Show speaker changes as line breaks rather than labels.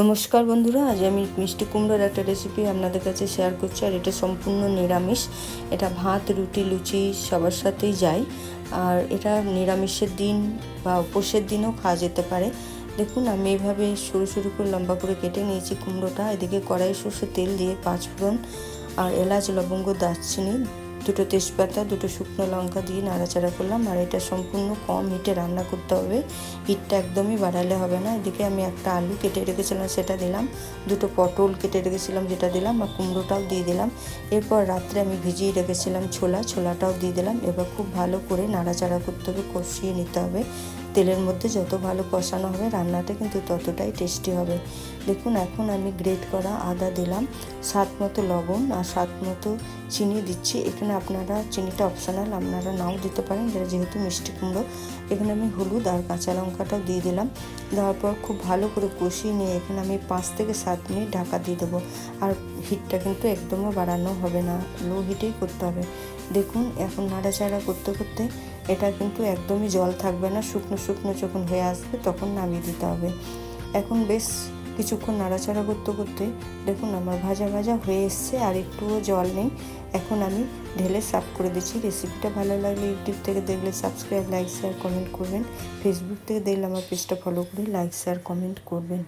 নমস্কার বন্ধুরা, আজ আমি মিষ্টি কুমড়োর একটা রেসিপি আপনাদের কাছে শেয়ার করছি আর এটা সম্পূর্ণ নিরামিষ। এটা ভাত, রুটি, লুচি সবার সাথেই যায়। আর এটা নিরামিষের দিন বা উপোসের দিনও খাওয়া যেতে পারে। দেখুন, আমি এইভাবে সরু সরু করে লম্বা করে কেটে নিয়েছি কুমড়োটা। এদিকে কড়াই সর্ষে তেল দিয়ে পাঁচ ফোড়ন আর এলাচ, লবঙ্গ, দারচিনি দুটো তেজপাতা, দুটো শুকনো লঙ্কা দিয়ে নাড়াচাড়া করলাম আর এটা সম্পূর্ণ কম হিটে রান্না করতে হবে। হিটটা একদমই বাড়ালে হবে না। এদিকে আমি একটা আলু কেটে রেখেছিলাম, সেটা দিলাম। দুটো পটল কেটে রেখেছিলাম, যেটা দিলাম আর কুমড়োটাও দিয়ে দিলাম। এরপর রাত্রে আমি ভিজিয়ে রেখেছিলাম ছোলা, ছোলাটাও দিয়ে দিলাম। এবার খুব ভালো করে নাড়াচাড়া করতে হবে, কষিয়ে নিতে হবে। তেলের মধ্যে যত ভালো কষানো হবে রান্নাটা কিন্তু ততটাই টেস্টি হবে। দেখুন, এখন আমি গ্রেট করা আদা দিলাম, স্বাদ মতো লবণ আর স্বাদ মতো চিনি দিচ্ছি। এখানে আপনারা চিনিটা অপশনাল আপনারা নাও দিতে পারেন, যেটা যেহেতু মিষ্টি কুমড়ো। এখানে আমি হলুদ আর কাঁচা লঙ্কাটাও দিয়ে দিলাম। দেওয়ার পর খুব ভালো করে কষিয়ে নিয়ে এখানে আমি পাঁচ থেকে সাত মিনিট ঢাকা দিয়ে দেবো। আর হিটটা কিন্তু একদমও বাড়ানো হবে না লো হিটেই করতে হবে। দেখুন, এখন নাড়াচাড়া করতে করতে এটা কিন্তু একদমই জল থাকবে না, শুকনো শুকনো যখন হয়ে আসবে তখন নামিয়ে দিতে হবে। এখন বেশ কিছুক্ষণ নাড়াচাড়া করতে করতে দেখুন আমার ভাজা ভাজা হয়ে এসছে আর একটুও জল নেই। এখন আমি ঢেলে সার্ভ করে দিচ্ছি। রেসিপিটা ভালো লাগলে ইউটিউব থেকে দেখলে সাবস্ক্রাইব, লাইক শেয়ার কমেন্ট করবেন। ফেসবুক থেকে দেখলে আমার পেজটা ফলো করে লাইক শেয়ার কমেন্ট করবেন।